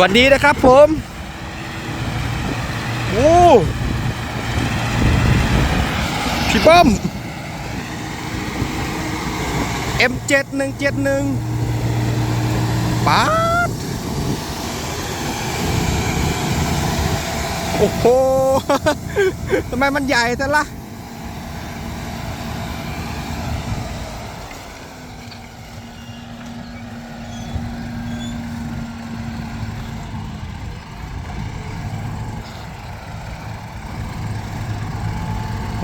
วันนี้นะครับผมโอ้พี่เบิ้ม M7171 ป๊าดโอ้โหทำไมมันใหญ่แต่ละ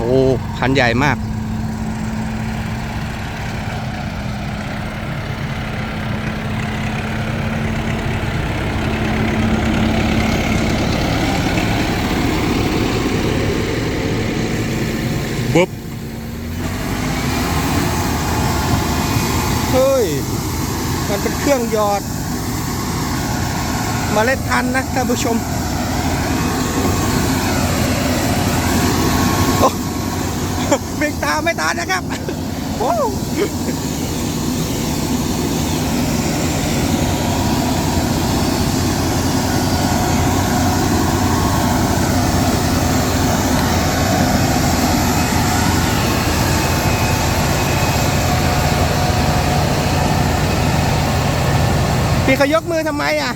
อ้คันใหญ่มากบุ๊บเฮ้ย มันเป็นเครื่องหยอดเมาเล็ดพันธุ์นะท่านผู้ชม โอ้ เบรกตามไม่ทันนะครับโอ้พี่เขายกมือทำไมอะ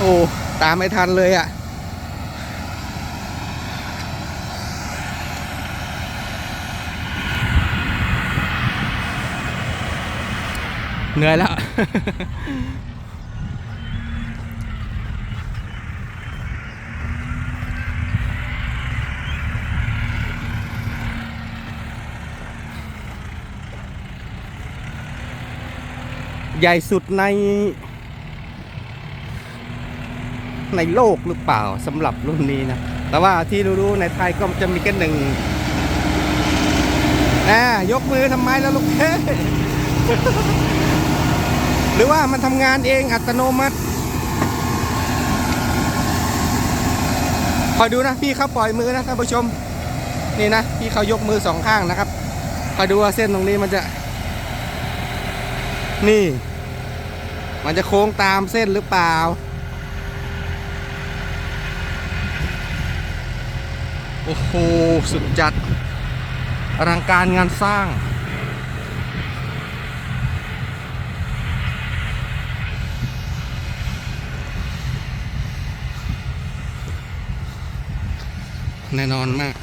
โอ้ตามไม่ทันเลยอะเหนื่อยแล้วใหญ่สุดใน ในโลกหรือเปล่าสำหรับรุ่นนี้นะ แต่ว่าที่รู้ๆในไทยก็จะมีแค่หนึ่งอ่ายกมือทำไมแล้วลูกเฮ้หรือว่ามันทำงานเองอัตโนมัติคอยดูนะพี่เขาปล่อยมือนะท่านผู้ชม นี่นะพี่เขายกมือสองข้างนะครับคอยดูว่าเส้นตรงนี้มันจะ นี่ มันจะโค้งตามเส้นหรือเปล่า โอ้โห สุดจัด อลังการงานสร้าง แน่นอนมาก